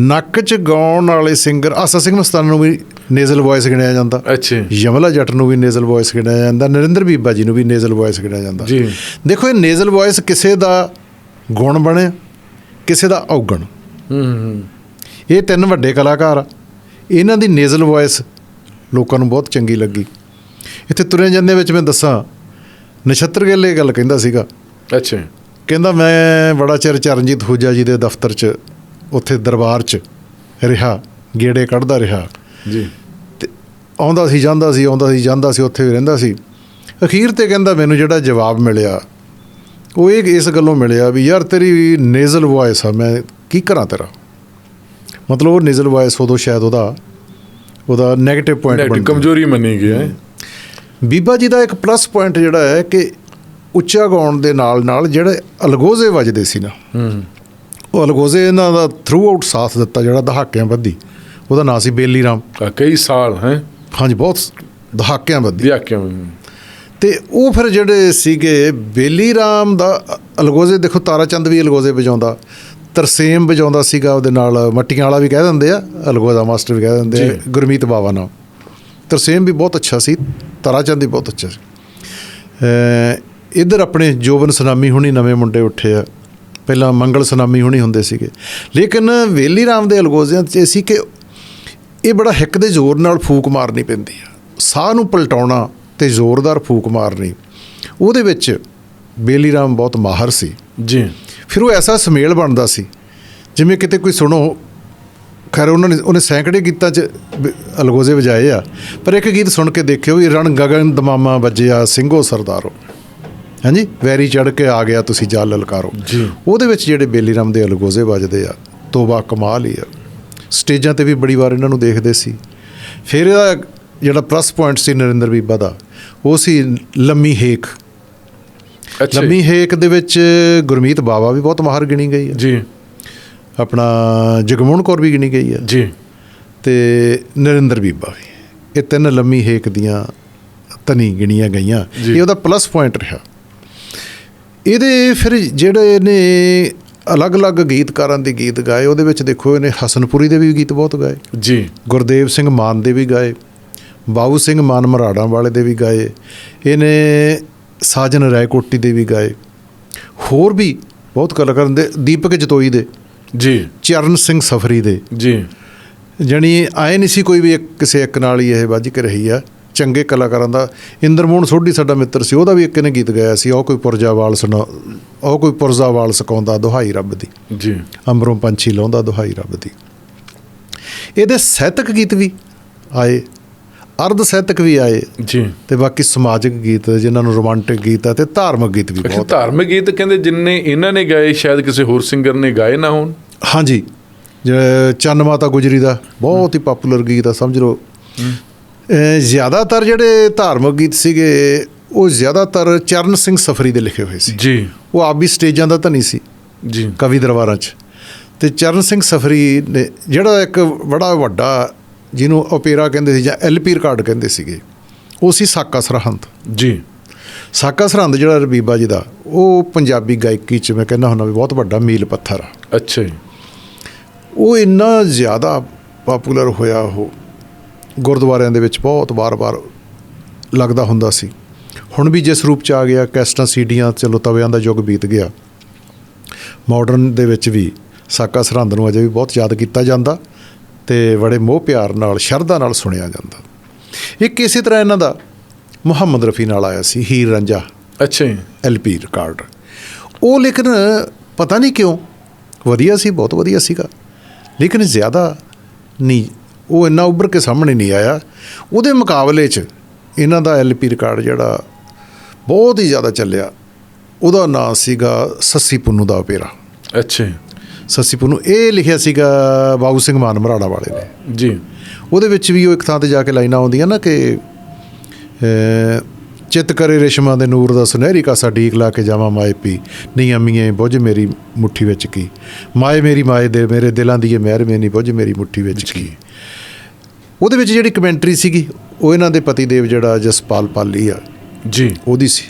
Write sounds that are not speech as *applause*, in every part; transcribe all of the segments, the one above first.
ਨੱਕ 'ਚ ਗਾਉਣ ਵਾਲੇ ਸਿੰਗਰ ਆਸਾ ਸਿੰਘ ਮਸਤਾਨਾ ਨੂੰ ਵੀ ਨੇਜ਼ਲ ਵੌਇਸ ਗਿਣਿਆ ਜਾਂਦਾ। ਅੱਛਾ। ਯਮਲਾ ਜੱਟ ਨੂੰ ਵੀ ਨੇਜ਼ਲ ਵੌਇਸ ਗਿਣਿਆ ਜਾਂਦਾ। ਨਰਿੰਦਰ ਬੀਬਾ ਜੀ ਨੂੰ ਵੀ ਨੇਜ਼ਲ ਵੌਇਸ ਗਿਣਿਆ ਜਾਂਦਾ। ਜੀ। ਦੇਖੋ ਇਹ ਨੇਜ਼ਲ ਵੌਇਸ ਕਿਸੇ ਦਾ ਗੁਣ ਬਣਿਆ ਕਿਸੇ ਦਾ ਔਗਣ। ਹੂੰ ਹੂੰ ਇਹ ਤਿੰਨ ਵੱਡੇ ਕਲਾਕਾਰ ਆ। ਇਹਨਾਂ ਦੀ ਨੇਜ਼ਲ ਵੌਇਸ ਲੋਕਾਂ ਨੂੰ ਬਹੁਤ ਚੰਗੀ ਲੱਗੀ। ਇੱਥੇ ਤੁਰੇ ਜਾਂਦੇ ਵਿੱਚ ਮੈਂ ਦੱਸਾਂ ਨਛੱਤਰ ਗਿੱਲ ਇਹ ਗੱਲ ਕਹਿੰਦਾ ਸੀਗਾ। ਅੱਛਾ। ਕਹਿੰਦਾ ਮੈਂ ਬੜਾ ਚਿਰ ਚਰਨਜੀਤ ਹੂਜਾ ਜੀ ਦੇ ਦਫ਼ਤਰ 'ਚ ਉੱਥੇ ਦਰਬਾਰ 'ਚ ਰਿਹਾ ਗੇੜੇ ਕੱਢਦਾ ਰਿਹਾ। ਜੀ। ਤੇ ਆਉਂਦਾ ਸੀ ਜਾਂਦਾ ਸੀ ਆਉਂਦਾ ਸੀ ਜਾਂਦਾ ਸੀ ਉੱਥੇ ਵੀ ਰਹਿੰਦਾ ਸੀ। ਅਖੀਰ ਤੇ ਕਹਿੰਦਾ ਮੈਨੂੰ ਜਿਹੜਾ ਜਵਾਬ ਮਿਲਿਆ ਉਹ ਇਹ ਇਸ ਗੱਲੋਂ ਮਿਲਿਆ ਵੀ ਯਾਰ ਤੇਰੀ ਨੇਜ਼ਲ ਵੌਇਸ ਆ ਮੈਂ ਕੀ ਕਰਾਂ ਤੇਰਾ? ਮਤਲਬ ਉਹ ਨੇਜ਼ਲ ਵੌਇਸ ਉਦੋਂ ਸ਼ਾਇਦ ਉਹਦਾ ਉਹਦਾ 네ਗੇਟਿਵ ਪੁਆਇੰਟ ਨੈਗੇਟਿਵ ਬਣ ਕਮਜ਼ੋਰੀ ਮੰਨੀ ਗਈ ਹੈ। ਬੀਬਾ ਜੀ ਦਾ ਇੱਕ ਪਲੱਸ ਪੁਆਇੰਟ ਜਿਹੜਾ ਹੈ ਕਿ ਉੱਚਾ ਗਾਉਣ ਦੇ ਨਾਲ ਨਾਲ ਜਿਹੜੇ ਅਲਗੋਜ਼ੇ ਵੱਜਦੇ ਸੀ ਨਾ ਹੂੰ। ਉਹ ਅਲਗੋਜ਼ੇ ਇਹਨਾਂ ਦਾ ਥਰੂ ਆਊਟ ਸਾਥ ਦਿੱਤਾ ਜਿਹੜਾ ਦਹਾਕਿਆਂ ਬੱਧੀ। ਉਹਦਾ ਨਾਂ ਸੀ ਬੇਲੀ ਰਾਮ। ਕਈ ਸਾਲ ਹੈ? ਹਾਂਜੀ ਬਹੁਤ ਦਹਾਕਿਆਂ ਬੱਧੀ। ਵਿਆਖਿਆ ਤੇ ਉਹ ਫਿਰ ਜਿਹੜੇ ਸੀਗੇ ਬੇਲੀ ਰਾਮ ਦਾ ਅਲਗੋਜ਼ੇ ਦੇਖੋ ਤਾਰਾ ਚੰਦ ਵੀ ਅਲਗੋਜ਼ੇ ਵਜਾਉਂਦਾ ਤਰਸੇਮ ਵਜਾਉਂਦਾ ਸੀਗਾ ਉਹਦੇ ਨਾਲ ਮੱਟੀਆਂ ਵਾਲਾ ਵੀ ਕਹਿ ਦਿੰਦੇ ਆ ਅਲਗੋਜ਼ਾ ਮਾਸਟਰ ਵੀ ਕਹਿ ਦਿੰਦੇ ਆ। ਗੁਰਮੀਤ ਬਾਵਾ ਨਾਲ। ਤਰਸੇਮ ਵੀ ਬਹੁਤ ਅੱਛਾ ਸੀ ਤਾਰਾ ਚੰਦ ਵੀ ਬਹੁਤ ਅੱਛਾ ਸੀ। ਇੱਧਰ ਆਪਣੇ ਜੋਬਨ ਸੁਨਾਮੀ ਹੁਣੀ ਨਵੇਂ ਮੁੰਡੇ ਉੱਠੇ ਆ। ਪਹਿਲਾਂ ਮੰਗਲ ਸੁਨਾਮੀ ਹੁਣੀ ਹੁੰਦੇ ਸੀਗੇ। ਲੇਕਿਨ ਵੇਲੀ ਰਾਮ ਦੇ ਅਲਗੋਜ਼ਿਆਂ 'ਚ ਇਹ ਸੀ ਕਿ ਇਹ ਬੜਾ ਹਿੱਕ ਦੇ ਜ਼ੋਰ ਨਾਲ ਫੂਕ ਮਾਰਨੀ ਪੈਂਦੀ ਆ। ਸਾਹ ਨੂੰ ਪਲਟਾਉਣਾ ਤੇ ਜ਼ੋਰਦਾਰ ਫੂਕ ਮਾਰਨੀ। ਉਹਦੇ ਵਿੱਚ ਬੇਲੀ ਰਾਮ ਬਹੁਤ ਮਾਹਰ ਸੀ। ਜੀ। ਫਿਰ ਉਹ ਐਸਾ ਸਮੇਲ ਬਣਦਾ ਸੀ ਜਿਵੇਂ ਕਿਤੇ ਕੋਈ ਸੁਣੋ ਖੈਰ ਉਹਨਾਂ ਨੇ ਉਹਨੇ ਸੈਂਕੜੇ ਗੀਤਾਂ 'ਚ ਅਲਗੋਜ਼ੇ ਵਜਾਏ ਆ ਪਰ ਇੱਕ ਗੀਤ ਸੁਣ ਕੇ ਦੇਖਿਓ ਵੀ ਰਣ ਗਗਨ ਦਮਾਮਾ ਵੱਜਿਆ ਸਿੰਘੋ ਸਰਦਾਰੋ। ਹਾਂਜੀ ਵੈਰੀ ਚੜ ਕੇ ਆ ਗਿਆ ਤੁਸੀਂ ਜਲ ਲਲਕਾਰੋ। ਜੀ। ਉਹਦੇ ਵਿੱਚ ਜਿਹੜੇ ਬੇਲੀ ਰਾਮ ਦੇ ਅਲਗੋਜ਼ੇ ਵੱਜਦੇ ਆ ਤੋਬਾ ਕਮਾਲ ਹੀ ਆ। ਸਟੇਜਾਂ ਤੇ ਵੀ ਬੜੀ ਵਾਰ ਇਹਨਾਂ ਨੂੰ ਦੇਖਦੇ ਸੀ। ਫਿਰ ਇਹਦਾ ਜਿਹੜਾ ਪਲੱਸ ਪੁਆਇੰਟ ਸੀ ਨਰਿੰਦਰ ਬੀਬਾ ਦਾ ਉਹ ਸੀ ਲੰਮੀ ਹੇਕ। ਲੰਮੀ ਹੇਕ ਦੇ ਵਿੱਚ ਗੁਰਮੀਤ ਬਾਵਾ ਵੀ ਬਹੁਤ ਮਾਹਰ ਗਿਣੀ ਗਈ ਹੈ ਜੀ। ਆਪਣਾ ਜਗਮੋਹਨ ਕੌਰ ਵੀ ਗਿਣੀ ਗਈ ਹੈ ਜੀ। ਤੇ ਨਰਿੰਦਰ ਬੀਬਾ ਵੀ। ਇਹ ਤਿੰਨ ਲੰਮੀ ਹੇਕ ਦੀਆਂ ਤਨੀ ਗਿਣੀਆਂ ਗਈਆਂ। ਇਹ ਉਹਦਾ ਪਲੱਸ ਪੁਆਇੰਟ ਰਿਹਾ। ਇਹਦੇ ਫਿਰ ਜਿਹੜੇ ਨੇ ਅਲੱਗ-ਅਲੱਗ ਗੀਤਕਾਰਾਂ ਦੇ ਗੀਤ ਗਾਏ ਉਹਦੇ ਵਿੱਚ ਦੇਖੋ ਇਹਨੇ ਹਸਨਪੁਰੀ ਦੇ ਵੀ ਗੀਤ ਬਹੁਤ ਗਾਏ। ਜੀ। ਗੁਰਦੇਵ ਸਿੰਘ ਮਾਨ ਦੇ ਵੀ ਗਾਏ ਬਾਬੂ ਸਿੰਘ ਮਾਨ ਮਰਾੜਾਂ ਵਾਲੇ ਦੇ ਵੀ ਗਾਏ ਇਹਨੇ ਸਾਜਨ ਰਾਏਕੋਟੀ ਦੇ ਵੀ ਗਾਏ। ਹੋਰ ਵੀ ਬਹੁਤ ਕਲਾਕਾਰ ਦੇ ਦੀਪਕ ਜਤੋਈ ਦੇ ਜੀ। ਚਰਨ ਸਿੰਘ ਸਫਰੀ ਦੇ। ਜੀ। ਜਾਣੀ ਆਏ ਨਹੀਂ ਸੀ ਕੋਈ ਵੀ ਕਿਸੇ ਇੱਕ ਨਾਲ ਹੀ ਇਹ ਵੱਜ ਕੇ ਰਹੀ ਆ। ਚੰਗੇ ਕਲਾਕਾਰਾਂ ਦਾ ਇੰਦਰਮੋਹਨ ਸੋਢੀ ਸਾਡਾ ਮਿੱਤਰ ਸੀ ਉਹਦਾ ਵੀ ਇੱਕ ਨੇ ਗੀਤ ਗਾਇਆ ਸੀ ਉਹ ਕੋਈ ਪੁਰਜਾਵਾਲ ਸੁਣਾ ਉਹ ਕੋਈ ਪੁਰਜ਼ਾਵਾਲ ਸਕਾਉਂਦਾ ਦੁਹਾਈ ਰੱਬ ਦੀ। ਜੀ। ਅੰਬਰੋਂ ਪੰਛੀ ਲਾਉਂਦਾ ਦੁਹਾਈ ਰੱਬ ਦੀ। ਇਹਦੇ ਸਾਹਿਤਕ ਗੀਤ ਵੀ ਆਏ ਅਰਧ ਸਾਹਿਤਕ ਵੀ ਆਏ ਜੀ। ਤੇ ਬਾਕੀ ਸਮਾਜਿਕ ਗੀਤ ਜਿਨ੍ਹਾਂ ਨੂੰ ਰੋਮਾਂਟਿਕ ਗੀਤ ਆ ਤੇ ਧਾਰਮਿਕ ਗੀਤ ਵੀ ਬਹੁਤ ਧਾਰਮਿਕ ਗੀਤ ਕਹਿੰਦੇ ਜਿੰਨੇ ਇਹਨਾਂ ਨੇ ਗਾਏ ਸ਼ਾਇਦ ਕਿਸੇ ਹੋਰ ਸਿੰਗਰ ਨੇ ਗਾਏ ਨਾ ਹੋਣ। ਹਾਂਜੀ ਚੰਨ ਮਾਤਾ ਗੁਜਰੀ ਦਾ ਬਹੁਤ ਹੀ ਪਪੂਲਰ ਗੀਤ ਆ ਸਮਝ ਲਓ। ਜ਼ਿਆਦਾਤਰ ਜਿਹੜੇ ਧਾਰਮਿਕ ਗੀਤ ਸੀਗੇ ਉਹ ਜ਼ਿਆਦਾਤਰ ਚਰਨ ਸਿੰਘ ਸਫਰੀ ਦੇ ਲਿਖੇ ਹੋਏ ਸੀ। ਜੀ। ਉਹ ਆਪ ਵੀ ਸਟੇਜਾਂ ਦਾ ਧਨੀ ਸੀ। ਜੀ। ਕਵੀ ਦਰਬਾਰਾਂ 'ਚ। ਤੇ ਚਰਨ ਸਿੰਘ ਸਫਰੀ ਨੇ ਜਿਹੜਾ ਇੱਕ ਬੜਾ ਵੱਡਾ ਜਿਹਨੂੰ ਓਪੇਰਾ ਕਹਿੰਦੇ ਸੀ ਜਾਂ ਐਲਪੀ ਰਿਕਾਰਡ ਕਹਿੰਦੇ ਸੀਗੇ ਉਹ ਸੀ ਸਾਕਾ ਸਰਹੰਦ। ਜੀ। ਸਾਕਾ ਸਰਹੰਦ ਜਿਹੜਾ ਰਬੀਬਾ ਜੀ ਦਾ ਉਹ ਪੰਜਾਬੀ ਗਾਇਕੀ 'ਚ ਮੈਂ ਕਹਿੰਦਾ ਹੁੰਦਾ ਵੀ ਬਹੁਤ ਵੱਡਾ ਮੀਲ ਪੱਥਰ ਆ। ਅੱਛਾ ਜੀ। ਉਹ ਇੰਨਾ ਜ਼ਿਆਦਾ ਪਪੂਲਰ ਹੋਇਆ ਉਹ। ਗੁਰਦੁਆਰਿਆਂ ਦੇ ਵਿੱਚ ਬਹੁਤ ਵਾਰ-ਵਾਰ ਲੱਗਦਾ ਹੁੰਦਾ ਸੀ। ਹੁਣ ਵੀ ਜਿਸ ਰੂਪ ਚ ਆ ਗਿਆ ਕੈਸਟਾਂ ਸੀਡੀਆਂ ਚਲੋ ਤਵਿਆਂ ਦਾ ਯੁੱਗ ਬੀਤ ਗਿਆ। ਮਾਡਰਨ ਦੇ ਵਿੱਚ ਵੀ ਸਾਕਾ ਸਰਹੰਦ ਨੂੰ ਅਜੇ ਵੀ ਬਹੁਤ ਯਾਦ ਕੀਤਾ ਜਾਂਦਾ ਤੇ ਬੜੇ ਮੋਹ ਪਿਆਰ ਨਾਲ ਸ਼ਰਧਾ ਨਾਲ ਸੁਣਿਆ ਜਾਂਦਾ। ਇੱਕ ਇਸੇ ਤਰ੍ਹਾਂ ਇਹਨਾਂ ਦਾ ਮੁਹੰਮਦ ਰਫੀ ਨਾਲ ਆਇਆ ਸੀ ਹੀਰ ਰਾਂਝਾ ਅੱਛਾ ਐਲਪੀ ਰਿਕਾਰਡ। ਉਹ ਲੇਕਿਨ ਪਤਾ ਨਹੀਂ ਕਿਉਂ ਵਧੀਆ ਸੀ ਬਹੁਤ ਵਧੀਆ ਸੀਗਾ। ਲੇਕਿਨ ਜ਼ਿਆਦਾ ਨਹੀਂ ਉਹ ਇੰਨਾ ਉੱਭਰ ਕੇ ਸਾਹਮਣੇ ਨਹੀਂ ਆਇਆ। ਉਹਦੇ ਮੁਕਾਬਲੇ 'ਚ ਇਹਨਾਂ ਦਾ ਐਲਪੀ ਰਿਕਾਰਡ ਜਿਹੜਾ ਬਹੁਤ ਹੀ ਜ਼ਿਆਦਾ ਚੱਲਿਆ। ਉਹਦਾ ਨਾਂ ਸੀਗਾ ਸੱਸੀ ਪੁੰਨੂ ਦਾ ਓਪੇਰਾ ਅੱਛਾ। ਸੱਸੀ ਪੁੰਨੂ ਇਹ ਲਿਖਿਆ ਸੀਗਾ ਬਾਬੂ ਸਿੰਘ ਮਾਨ ਮਰਾੜਾ ਵਾਲੇ ਨੇ। ਜੀ। ਉਹਦੇ ਵਿੱਚ ਵੀ ਉਹ ਇੱਕ ਥਾਂ ਤੇ ਜਾ ਕੇ ਲਾਈਨਾਂ ਆਉਂਦੀਆਂ ਨਾ ਕਿ ਚਿੱਤ ਕਰੇ ਰੇਸ਼ਮਾਂ ਦੇ ਨੂਰ ਦਾ ਸੁਨਹਿਰੀ ਕਾਸਾ ਢੀਕ ਲਾ ਕੇ ਜਾਵਾਂ ਮਾਏ ਪੀ। ਨੀ ਅੰਮੀਏ ਬੁੱਝ ਮੇਰੀ ਮੁੱਠੀ ਵਿੱਚ ਕੀ। ਮਾਏ ਮੇਰੀ ਮਾਏ ਦੇ ਮੇਰੇ ਦਿਲਾਂ ਦੀ ਇਹ ਮਿਹਰ ਮੇਨੀ ਬੁੱਝ ਮੇਰੀ ਮੁੱਠੀ ਵਿੱਚ ਕੀ। ਉਹਦੇ ਵਿੱਚ ਜਿਹੜੀ ਕਮੈਂਟਰੀ ਸੀਗੀ ਉਹ ਇਹਨਾਂ ਦੇ ਪਤੀ ਦੇਵ ਜਿਹੜਾ ਜਸਪਾਲ ਪਾਲੀ ਆ। ਜੀ। ਉਹਦੀ ਸੀ।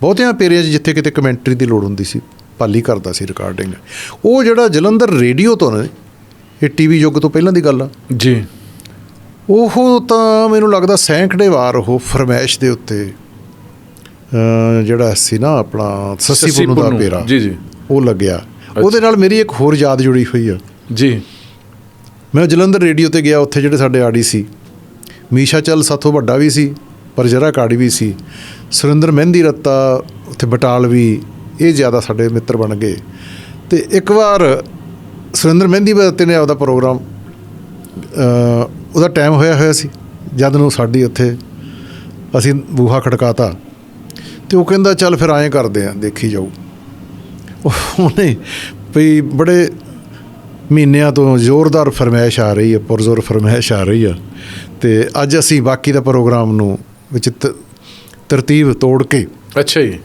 ਬਹੁਤਿਆਂ ਪੇਰਿਆਂ 'ਚ ਜਿੱਥੇ ਕਿਤੇ ਕਮੈਂਟਰੀ ਦੀ ਲੋੜ ਹੁੰਦੀ ਸੀ ਪਾਲੀ ਕਰਦਾ ਸੀ ਰਿਕਾਰਡਿੰਗ ਉਹ ਜਿਹੜਾ ਜਲੰਧਰ ਰੇਡੀਓ ਤੋਂ ਨੇ ਇਹ ਟੀਵੀ ਯੁੱਗ ਤੋਂ ਪਹਿਲਾਂ ਦੀ ਗੱਲ ਆ। ਜੀ। ਉਹ ਤਾਂ ਮੈਨੂੰ ਲੱਗਦਾ ਸੈਂਕੜੇ ਵਾਰ ਉਹ ਫਰਮੈਸ਼ ਦੇ ਉੱਤੇ ਜਿਹੜਾ ਸੀ ਨਾ ਆਪਣਾ ਸੱਸੀ ਪੁੰਨੂ ਦਾ ਪੇਰਾ ਜੀ ਜੀ। ਉਹ ਲੱਗਿਆ। ਉਹਦੇ ਨਾਲ ਮੇਰੀ ਇੱਕ ਹੋਰ ਯਾਦ ਜੁੜੀ ਹੋਈ ਆ। ਜੀ। ਮੈਂ ਜਲੰਧਰ ਰੇਡੀਓ ਤੇ ਗਿਆ ਉੱਥੇ ਜਿਹੜੇ ਸਾਡੇ ਆੜੀ ਸੀ। ਮੀਸ਼ਾ ਚੱਲ ਸਾਥੋਂ ਵੱਡਾ ਵੀ ਸੀ, ਪਰ ਜਰਾ ਕਾੜੀ ਵੀ ਸੀ। ਸੁਰਿੰਦਰ ਮਹਿੰਦੀ ਰੱਤਾ, ਉੱਥੇ ਬਟਾਲ ਵੀ, ਇਹ ਜ਼ਿਆਦਾ ਸਾਡੇ ਮਿੱਤਰ ਬਣ ਗਏ। ਤੇ ਇੱਕ ਵਾਰ ਸੁਰਿੰਦਰ ਮਹਿੰਦੀ ਰੱਤੇ ਨੇ ਆਪਦਾ ਪ੍ਰੋਗਰਾਮ ਉਹਦਾ ਟਾਈਮ ਹੋਇਆ ਹੋਇਆ ਸੀ, ਜਦ ਨੂੰ ਸਾਡੀ ਉੱਥੇ ਅਸੀਂ ਬੂਹਾ ਖੜਕਾਤਾ। ਤੇ ਉਹ ਕਹਿੰਦਾ, ਚੱਲ ਫਿਰ ਐਂ ਕਰਦੇ ਆ, ਦੇਖੀ ਜਾਊ। ਉਹਨੇ ਵੀ ਬੜੇ ਮਹੀਨਿਆਂ ਤੋਂ ਜ਼ੋਰਦਾਰ ਫਰਮਾਇਸ਼ ਆ ਰਹੀ ਹੈ ਪੁਰਜ਼ੋਰ ਫਰਮਾਇਸ਼ ਆ ਰਹੀ ਆ ਤੇ ਅੱਜ ਅਸੀਂ ਬਾਕੀ ਦਾ ਪ੍ਰੋਗਰਾਮ ਨੂੰ ਵਿੱਚ ਤਰਤੀਬ ਤੋੜ ਕੇ ਅੱਛਾ ਜੀ।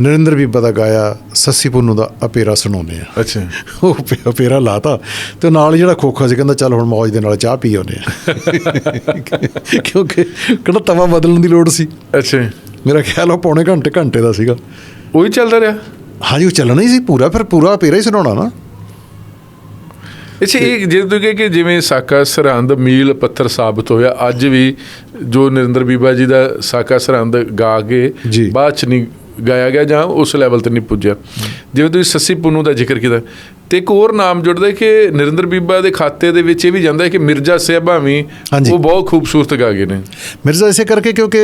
ਨਰਿੰਦਰ ਬੀਬਾ ਦਾ ਗਾਇਆ ਸੱਸੀ ਪੁੰਨੂ ਦਾ ਅਪੇਰਾ ਸੁਣਾਉਂਦੇ ਆ ਅੱਛਾ। ਉਹ ਅਪੇਰਾ ਲਾਤਾ। ਤੇ ਨਾਲ ਹੀ ਜਿਹੜਾ ਖੋਖਾ ਸੀ ਕਹਿੰਦਾ ਚੱਲ ਹੁਣ ਮੌਜ ਦੇ ਨਾਲ ਚਾਹ ਪੀ ਆਉਂਦੇ ਆ *laughs* ਕਿਉਂਕਿ ਕਿਹੜਾ ਤਵਾ ਬਦਲਣ ਦੀ ਲੋੜ ਸੀ। ਅੱਛਾ। ਮੇਰਾ ਖਿਆਲ ਉਹ ਪੌਣੇ ਘੰਟੇ ਘੰਟੇ ਦਾ ਸੀਗਾ। ਉਹੀ ਚੱਲਦਾ ਰਿਹਾ? ਹਾਂਜੀ ਉਹ ਚੱਲਣਾ ਹੀ ਸੀ ਪੂਰਾ ਫਿਰ ਪੂਰਾ ਅਪੇਰਾ ਹੀ ਸੁਣਾਉਣਾ ਨਾ। ਅੱਛਾ ਇਹ ਜੇ ਤੂੰ ਕਹੇ ਕਿ ਜਿਵੇਂ ਸਾਕਾ ਸਰਹੰਦ ਮੀਲ ਪੱਥਰ ਸਾਬਤ ਹੋਇਆ ਅੱਜ ਵੀ ਜੋ ਨਰਿੰਦਰ ਬੀਬਾ ਜੀ ਦਾ ਸਾਕਾ ਸਰਹੰਦ ਗਾ ਕੇ। ਬਾਅਦ ਚ ਨਹੀਂ ਗਾਇਆ ਗਿਆ ਜਾਂ ਉਸ ਲੈਵਲ ਤੇ ਨਹੀਂ ਪੁੱਜਿਆ। ਜਿਵੇਂ ਤੁਸੀਂ ਸੱਸੀ ਪੁੰਨੂ ਦਾ ਜ਼ਿਕਰ ਕੀਤਾ ਤੇ ਇੱਕ ਹੋਰ ਨਾਮ ਜੁੜਦਾ ਕਿ ਨਰਿੰਦਰ ਬੀਬਾ ਦੇ ਖਾਤੇ ਦੇ ਵਿੱਚ ਇਹ ਵੀ ਜਾਂਦਾ ਹੈ ਕਿ ਮਿਰਜ਼ਾ ਸਾਹਿਬਾਂ ਵੀ। ਉਹ ਬਹੁਤ ਖੂਬਸੂਰਤ ਗਾ ਗਏ ਨੇ। ਮਿਰਜ਼ਾ ਇਸੇ ਕਰਕੇ ਕਿਉਂਕਿ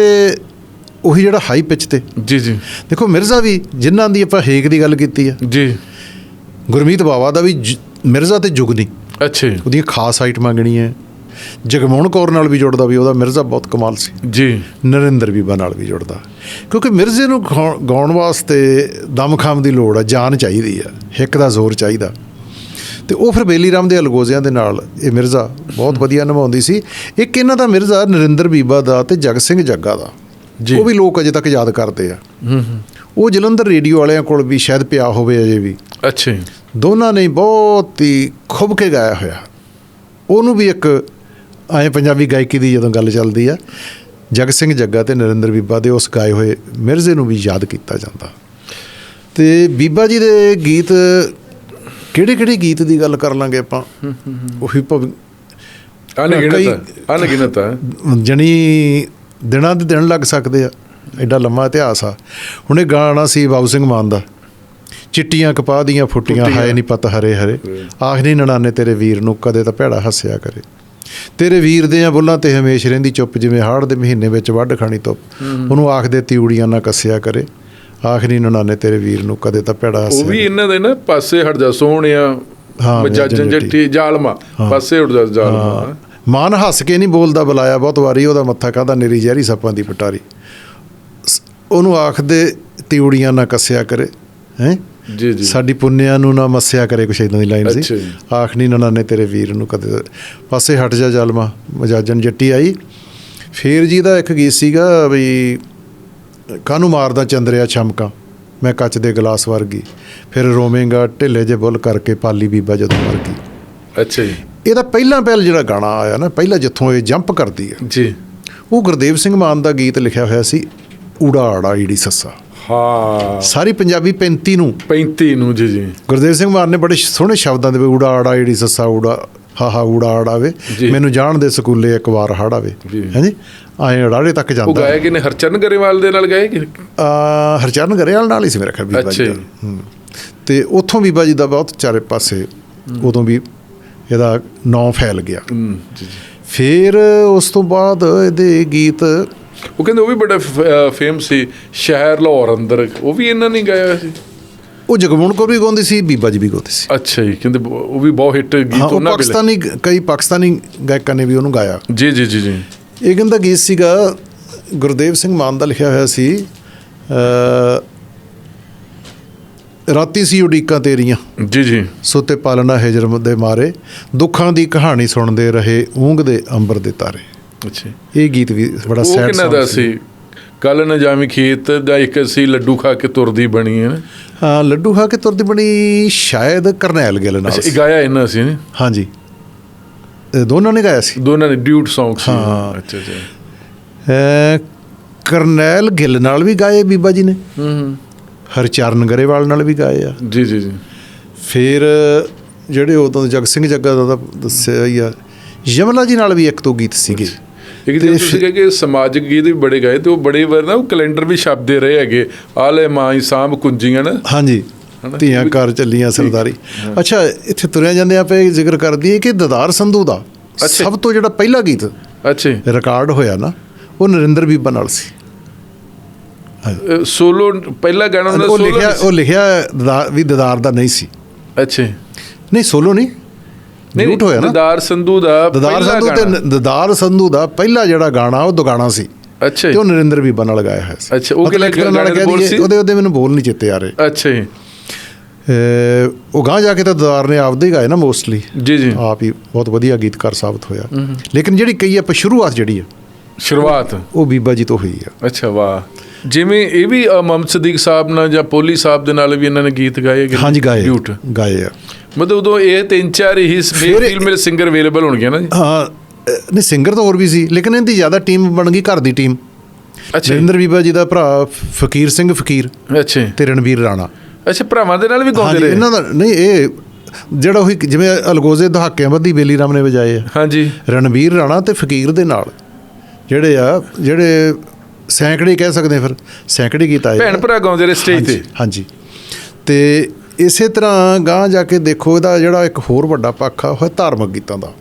ਉਹੀ ਜਿਹੜਾ ਹਾਈ ਪਿਚ ਤੇ। ਜੀ ਜੀ। ਦੇਖੋ ਮਿਰਜ਼ਾ ਵੀ ਜਿਨ੍ਹਾਂ ਦੀ ਆਪਾਂ ਹੇਕ ਦੀ ਗੱਲ ਕੀਤੀ ਆ। ਜੀ। ਗੁਰਮੀਤ ਬਾਵਾ ਦਾ ਵੀ ਮਿਰਜ਼ਾ ਤੇ ਜੁਗਨੀ ਅੱਛਾ ਜੀ, ਉਹਦੀਆਂ ਖਾਸ ਆਈਟਮਾਂ ਗਣੀਆਂ ਜਗਮੋਹਨ ਕੌਰ ਨਾਲ ਵੀ ਜੁੜਦਾ ਵੀ ਉਹਦਾ ਮਿਰਜ਼ਾ ਬਹੁਤ ਕਮਾਲ ਸੀ। ਜੀ। ਨਰਿੰਦਰ ਬੀਬਾ ਨਾਲ ਵੀ ਜੁੜਦਾ। ਕਿਉਂਕਿ ਮਿਰਜ਼ੇ ਨੂੰ ਗਾਉ- ਗਾਉਣ ਵਾਸਤੇ ਦਮਖਮ ਦੀ ਲੋੜ ਆ ਜਾਨ ਚਾਹੀਦੀ ਆ ਹਿੱਕ ਦਾ ਜ਼ੋਰ ਚਾਹੀਦਾ। ਤੇ ਉਹ ਫਿਰ ਬੇਲੀ ਰਾਮ ਦੇ ਅਲਗੋਜ਼ਿਆਂ ਦੇ ਨਾਲ ਇਹ ਮਿਰਜ਼ਾ ਬਹੁਤ ਵਧੀਆ ਨਿਭਾਉਂਦੀ ਸੀ। ਇੱਕ ਇਹਨਾਂ ਦਾ ਮਿਰਜ਼ਾ ਨਰਿੰਦਰ ਬੀਬਾ ਦਾ ਤੇ ਜਗ ਸਿੰਘ ਜੱਗਾ ਦਾ। ਜੀ। ਉਹ ਵੀ ਲੋਕ ਅਜੇ ਤੱਕ ਯਾਦ ਕਰਦੇ ਆ। ਉਹ ਜਲੰਧਰ ਰੇਡੀਓ ਵਾਲਿਆਂ ਕੋਲ ਵੀ ਸ਼ਾਇਦ ਪਿਆ ਹੋਵੇ ਅਜੇ ਵੀ। ਅੱਛਾ ਜੀ, ਦੋਨਾਂ ਨੇ ਬਹੁਤ ਹੀ ਖੁੱਬ ਕੇ ਗਾਇਆ ਹੋਇਆ। ਉਹਨੂੰ ਵੀ ਇੱਕ ਐ ਪੰਜਾਬੀ ਗਾਇਕੀ ਦੀ ਜਦੋਂ ਗੱਲ ਚੱਲਦੀ ਆ ਜਗ ਸਿੰਘ ਜੱਗਾ ਤੇ ਨਰਿੰਦਰ ਬੀਬਾ ਦੇ ਉਸ ਗਾਏ ਹੋਏ ਮਿਰਜ਼ੇ ਨੂੰ ਵੀ ਯਾਦ ਕੀਤਾ ਜਾਂਦਾ। ਤੇ ਬੀਬਾ ਜੀ ਦੇ ਗੀਤ ਕਿਹੜੇ ਕਿਹੜੇ ਗੀਤ ਦੀ ਗੱਲ ਕਰ ਲਾਂਗੇ ਆਪਾਂ? ਉਹੀ ਭਵ ਅਣਗਿਣਤ ਹੈ। ਜਣੀ ਦਿਨਾਂ ਦੇ ਦਿਨ ਲੱਗ ਸਕਦੇ ਆ। ਐਡਾ ਲੰਮਾ ਇਤਿਹਾਸ ਆ। ਹੁਣ ਇਹ ਗਾਣਾ ਸੀ ਬਾਬੂ ਸਿੰਘ ਮਾਨ ਦਾ। ਚਿੱਟੀਆਂ ਕਪਾਹ ਦੀਆਂ ਫੁੱਟੀਆਂ। ਹਾਏ ਨਹੀਂ ਪਤ ਹਰੇ ਹਰੇ। ਆਖਰੀ ਨਣਾਨੇ ਤੇਰੇ ਵੀਰ ਨੂੰ ਕਦੇ ਤਾਂ ਭੈੜਾ ਹੱਸਿਆ ਕਰੇ। ਤੇਰੇ ਵੀਰ ਦੇ ਆ ਬੁੱਲਾਂ ਤੇ ਹਮੇਸ਼ ਰਹਿੰਦੀ ਚੁੱਪ ਜਿਵੇਂ ਹਾੜ ਦੇ ਮਹੀਨੇ ਵਿੱਚ ਵੱਢ ਖਾਣੀ ਧੁੱਪ। ਉਹਨੂੰ ਆਖਦੇ ਤਿਊੜੀਆਂ ਨਾ ਕੱਸਿਆ ਕਰੇ। ਆਖਰੀ ਨਣਾਨੇ ਤੇਰੇ ਵੀਰ ਨੂੰ ਕਦੇ ਤਾਂ ਭੈੜਾ ਉਹ ਹੱਸਿਆ ਵੀ ਕਰੇ। ਇਹਨਾਂ ਦੇ ਨਾ ਪਾਸੇ ਹਟ ਜਾ ਸੋਹਣਿਆ ਹਾਂ, ਮਜਾਜਨ ਜੱਟੀ ਜਾਲਮਾ ਪਾਸੇ ਹਟ ਜਾ ਜਾਲਮਾ। ਮਾਨ ਹੱਸ ਕੇ ਨਹੀਂ ਬੋਲਦਾ ਬੁਲਾਇਆ ਬਹੁਤ ਵਾਰੀ ਉਹਦਾ ਮੱਥਾ ਕਾਹਦਾ ਨਿਰੀ ਜ਼ਹਿਰੀ ਸੱਪਾਂ ਦੀ ਪਟਾਰੀ। ਉਹਨੂੰ ਆਖਦੇ ਤਿਉੜੀਆਂ ਨਾ ਕੱਸਿਆ ਕਰੇ ਹੈ? ਜੀ ਜੀ। ਸਾਡੀ ਪੁੰਨਿਆਂ ਨੂੰ ਨਾ ਮੱਸਿਆ ਕਰੇ ਕੁਛ ਇਦਾਂ ਦੀ ਲਾਈਨ ਸੀ। ਆਖਣੀ ਨਾ ਨੇ ਤੇਰੇ ਵੀਰ ਨੂੰ ਕਦੇ ਪਾਸੇ ਹਟ ਜਾ ਜਲਮਾ ਮਜਾਜਨ ਜੱਟੀ ਆਈ। ਫੇਰ ਜੀ ਦਾ ਇੱਕ ਗੀਤ ਸੀਗਾ ਵੀ ਕਾਨੂੰ ਮਾਰਦਾ ਚੰਦਰਿਆ ਛਮਕਾ? ਮੈਂ ਕੱਚ ਦੇ ਗਲਾਸ ਵਰਗੀ। ਫਿਰ ਰੋਵੇਂਗਾ ਢਿੱਲੇ ਜੇ ਬੁੱਲ ਕਰਕੇ ਪਾਲੀ ਬੀਬਾ ਜਦੋਂ ਮਰ ਗਈ। ਅੱਛਾ ਜੀ। ਇਹਦਾ ਪਹਿਲਾਂ ਪਹਿਲ ਜਿਹੜਾ ਗਾਣਾ ਆਇਆ ਨਾ ਪਹਿਲਾਂ ਜਿੱਥੋਂ ਇਹ ਜੰਪ ਕਰਦੀ ਹੈ ਜੀ। ਉਹ ਗੁਰਦੇਵ ਸਿੰਘ ਮਾਨ ਦਾ ਗੀਤ ਲਿਖਿਆ ਹੋਇਆ ਸੀ ਆੜਾ ਈੜੀ ਸੱਸਾ। ਹਾਂ। ਸਾਰੀ ਪੰਜਾਬੀ 35 ਨੂੰ। 35 ਨੂੰ ਜੀ ਜੀ। ਗੁਰਦੇਵ ਸਿੰਘ ਮਾਨ ਨੇ ਬੜੇ ਸੋਹਣੇ ਸ਼ਬਦਾਂ ਦੇ ਵਿੱਚ ਆੜਾ ਈੜੀ ਸੱਸਾ ਊੜਾ ਹਾ ਹਾ ਊੜਾ ਆੜਾਵੇ ਜੀ। ਮੈਨੂੰ ਜਾਣ ਦੇ ਸਕੂਲੇ ਇੱਕ ਵਾਰ ਹੜਾਵੇ ਜੀ। ਹਾਂਜੀ ਆਏ ਅੜਾੜੇ ਤੱਕ ਉਹ ਜਾਂਦਾ। ਗਾਇਆ ਕਿ ਨੇ ਹਰਚਰਨ ਗਰੇਵਾਲ ਦੇ ਨਾਲ ਗਾਏ ਕਿ? ਆ ਹਰਚਰਨ ਗਰੇਵਾਲ ਨਾਲ ਹੀ ਸੀ ਮੇਰਾ ਖਿਆਲ ਬੀਬਾ ਅੱਛਾ ਜੀ ਦਾ। ਜੀ। ਹੂੰ। ਤੇ ਉੱਥੋਂ ਬੀਬਾ ਜੀ ਦਾ ਬਹੁਤ ਚਾਰੇ ਪਾਸੇ ਉਦੋਂ ਵੀ ਇਹਦਾ ਨਾਂ ਫੈਲ ਗਿਆ। ਹਮ, ਜੀ ਜੀ। ਫਿਰ ਉਸ ਤੋਂ ਬਾਅਦ ਇਹਦੇ ਗੀਤ ਉਹ ਕਹਿੰਦੇ ਉਹ ਵੀ ਬੜਾ ਫੇਮਸ ਸੀ ਸ਼ਹਿਰ ਲਾਹੌਰ ਅੰਦਰ। ਉਹ ਵੀ ਇਹਨਾਂ ਨੇ ਗਾਇਆ ਸੀ? ਉਹ ਜਗਮੋਹਨ ਕੌਰ ਵੀ ਗਾਉਂਦੀ ਸੀ ਬੀਬਾ ਜੀ ਵੀ ਗਾਉਂਦੀ ਸੀ। ਅੱਛਾ ਜੀ ਕਹਿੰਦੇ ਉਹ ਵੀ ਬਹੁਤ ਹਿੱਟ ਗੀਤ ਉਹ ਉਹਨਾਂ ਵੇਲੇ ਪਾਕਿਸਤਾਨੀ ਕਈ ਪਾਕਿਸਤਾਨੀ ਗਾਇਕਾਂ ਨੇ ਵੀ ਉਹਨੂੰ ਗਾਇਆ। ਜੀ ਜੀ ਜੀ ਜੀ। ਇਹ ਕਹਿੰਦਾ ਗੀਤ ਸੀਗਾ ਗੁਰਦੇਵ ਸਿੰਘ ਮਾਨ ਦਾ ਲਿਖਿਆ ਹੋਇਆ ਸੀ ਅ ਰਾਤੀ ਸੀ ਉਡੀਕਾਂ ਤੇਰੀਆਂ। ਜੀ ਜੀ। ਸੁੱਤੇ ਪਾਲਣਾ ਹਿਜਰ ਦੇ ਮਾਰੇ ਦੁੱਖਾਂ ਦੀ ਕਹਾਣੀ ਸੁਣਦੇ ਰਹੇ ਊਂਘਦੇ ਅੰਬਰ ਦੇ ਤਾਰੇ। ਅੱਛਾ। ਇਹ ਗੀਤ ਵੀ ਬੜਾ ਉਹ ਸੈਡ ਕਿੰਨਾ ਦਾ ਸੀ। ਕੱਲ ਨਾ ਜਾਵੀਂ ਖੇਤ ਦਾ ਇੱਕ ਸੀ ਲੱਡੂ ਖਾ ਕੇ ਤੁਰਦੀ ਬਣੀ ਹੈ ਨਾ? ਹਾਂ ਲੱਡੂ ਖਾ ਕੇ ਤੁਰਦੀ ਬਣੀ ਸ਼ਾਇਦ ਕਰਨੈਲ ਗਿੱਲ ਨਾਲ ਅੱਛਾ ਸੀ। ਗਾਇਆ ਇਹਨਾਂ ਸੀ ਨੇ? ਹਾਂਜੀ। ਦੋਨਾਂ ਨੇ ਗਾਇਆ ਸੀ। ਦੋਨਾਂ ਨੇ ਡਿਊਟ Song ਸੀ। ਹਾਂ। ਅੱਛਾ ਅੱਛਾ। ਕਰਨੈਲ ਗਿੱਲ ਨਾਲ ਵੀ ਗਾਏ ਬੀਬਾ ਜੀ ਨੇ। ਹੂੰ ਹੂੰ। ਹਰਚਰਨ ਗਰੇਵਾਲ ਨਾਲ ਵੀ ਗਾਏ ਆ। ਜੀ ਜੀ ਜੀ। ਫਿਰ ਜਿਹੜੇ ਉਦੋਂ ਜਗ ਸਿੰਘ ਜੱਗਾ ਦਾ ਤਾਂ ਦੱਸਿਆ ਹੀ ਆ। ਯਮਲਾ ਜੀ ਨਾਲ ਵੀ ਇੱਕ ਦੋ ਗੀਤ ਸੀਗੇ। ਇੱਕ ਜੇ ਤੁਸੀਂ ਕਹੇ ਕਿ ਸਮਾਜਿਕ ਗੀਤ ਵੀ ਬੜੇ ਗਾਏ ਤੇ ਉਹ ਬੜੇ ਵਾਰ ਨਾ ਉਹ ਕੈਲੰਡਰ ਵੀ ਛਾਪਦੇ ਰਹੇ ਹੈਗੇ। ਆਲੇ ਮਾਈ ਸਾਂਭ ਕੁੰਜੀਆਂ ਨਾ। ਹਾਂਜੀ। ਧੀਆਂ ਘਰ ਚੱਲੀਆਂ ਸਰਦਾਰੀ। ਅੱਛਾ ਇੱਥੇ ਤੁਰਿਆ ਜਾਂਦੇ ਆਪੇ ਜ਼ਿਕਰ ਕਰਦੀ ਹੈ ਕਿ ਦਦਾਰ ਸੰਧੂ ਦਾ। ਸਭ ਤੋਂ ਜਿਹੜਾ ਪਹਿਲਾ ਗੀਤ ਅੱਛਾ। ਰਿਕਾਰਡ ਹੋਇਆ ਨਾ ਉਹ ਨਰਿੰਦਰ ਬੀਬਾ ਨਾਲ ਸੀ। ਸੋਲੋ ਪਹਿਲਾ ਗਾਣਾ ਦਾ ਉਹ ਸੋਲੋ ਲਿਖਿਆ ਉਹ ਲਿਖਿਆ ਵੀ ਦਦਾਰ ਦਾ ਨਹੀਂ ਸੀ। ਅੱਛਾ। ਨਹੀਂ ਸੋਲੋ ਨਹੀਂ। ਨਹੀਂ ਝੂਠ ਹੋਇਆ ਨਾ? ਦਦਾਰ ਸੰਧੂ ਦਾ ਦਦਾਰ ਸੰਧੂ ਤੇ ਦਦਾਰ ਸੰਧੂ ਦਾ ਪਹਿਲਾ ਜਿਹੜਾ ਗਾਣਾ ਉਹ ਦੁਗਾਣਾ ਸੀ। ਅੱਛਾ ਤੇ ਜੀ। ਉਹ ਨਰਿੰਦਰ ਬੀਬਾ ਨਾਲ ਗਾਇਆ ਹੋਇਆ ਸੀ। ਅੱਛਾ, ਉਹ ਕਿਹੜੇ ਗਾਣੇ ਕਹਿ ਬੋਲ ਸੀ? ਉਹਦੇ ਉਹਦੇ ਮੈਨੂੰ ਬੋਲ ਨਹੀਂ ਚਿੱਤੇ ਆ ਰਹੇ। ਅੱਛਾ ਜੀ। ਉਹ ਗਾਂ ਜਾ ਕੇ ਤਾਂ ਦਦਾਰ ਨੇ ਆਪਦੇ ਹੀ ਗਾਏ ਨਾ ਮੋਸਟਲੀ ਜੀ ਜੀ। ਆਪ ਹੀ ਬਹੁਤ ਵਧੀਆ ਗੀਤਕਾਰ ਸਾਬਤ ਹੋਇਆ। ਲੇਕਿਨ ਜਿਹੜੀ ਕਈ ਆਪਾਂ ਸ਼ੁਰੂਆਤ ਜਿਹੜੀ ਆ ਸ਼ੁਰੂਆਤ? ਉਹ ਬੀਬਾ ਜੀ ਤੋਂ ਹੋਈ ਆ। ਅੱਛਾ ਵਾਹ। ਜਿਵੇਂ ਇਹ ਵੀ ਮੁਹੰਮਦ ਸਦੀਕ ਸਾਹਿਬ ਨਾਲ ਜਾਂ ਪੋਲੀ ਸਾਹਿਬ ਦੇ ਨਾਲ ਵੀ ਇਹਨਾਂ ਨੇ ਗੀਤ ਗਾਏ? ਹਾਂਜੀ ਗਾਏ। ਗਾਏ ਆ। ਮਤਲਬ ਉਦੋਂ ਇਹ ਤਿੰਨ ਚਾਰ ਹੀ ਇਹ- ਫੀਲਡ ਸਿੰਗਰ ਅਵੇਲੇਬਲ ਹੋਣਗੇ ਨਾ ਜੀ? ਹਾਂ ਨਹੀਂ ਸਿੰਗਰ ਤਾਂ ਹੋਰ ਵੀ ਸੀ ਲੇਕਿਨ ਇਹਦੀ ਜ਼ਿਆਦਾ ਟੀਮ ਬਣ ਗਈ ਘਰ ਦੀ ਟੀਮ ਅੱਛਾ। ਨਰਿੰਦਰ ਬੀਬਾ ਜੀ ਦਾ ਭਰਾ ਫਕੀਰ ਸਿੰਘ ਫਕੀਰ ਅੱਛਾ। ਤੇ ਰਣਵੀਰ ਰਾਣਾ। ਅੱਛਾ ਭਰਾਵਾਂ ਦੇ ਨਾਲ ਵੀ ਗਾਉਂਦੇ ਰਹੇ? ਇਹਨਾਂ ਦਾ ਨਹੀਂ ਇਹ ਜਿਹੜਾ ਉਹੀ ਜਿਵੇਂ ਅਲਗੋਜ਼ੇ ਦਹਾਕਿਆਂ ਬੱਧੀ ਬੇਲੀ ਰਾਮ ਨੇ ਵਜਾਏ ਆ। ਹਾਂਜੀ। ਰਣਵੀਰ ਰਾਣਾ ਤੇ ਫਕੀਰ ਦੇ ਨਾਲ। ਜਿਹੜੇ ਆ ਜਿਹੜੇ ਸੈਂਕੜੇ ਕਹਿ ਸਕਦੇ ਫਿਰ ਸੈਂਕੜੇ ਗੀਤ ਆਏ। ਭੈਣ। ਭਰਾ ਗਾਉਂਦੇ ਰਹੇ ਸਟੇਜ ਤੇ? ਹਾਂਜੀ। ਹਾਂਜੀ ਤੇ ਇਸੇ ਤਰ੍ਹਾਂ ਗਾਂ ਜਾ ਕੇ ਦੇਖੋ ਇਹਦਾ ਜਿਹੜਾ ਇੱਕ ਹੋਰ ਵੱਡਾ ਪੱਖ ਆ ਉਹ ਹੈ ਧਾਰਮਿਕ ਗੀਤਾਂ ਦਾ।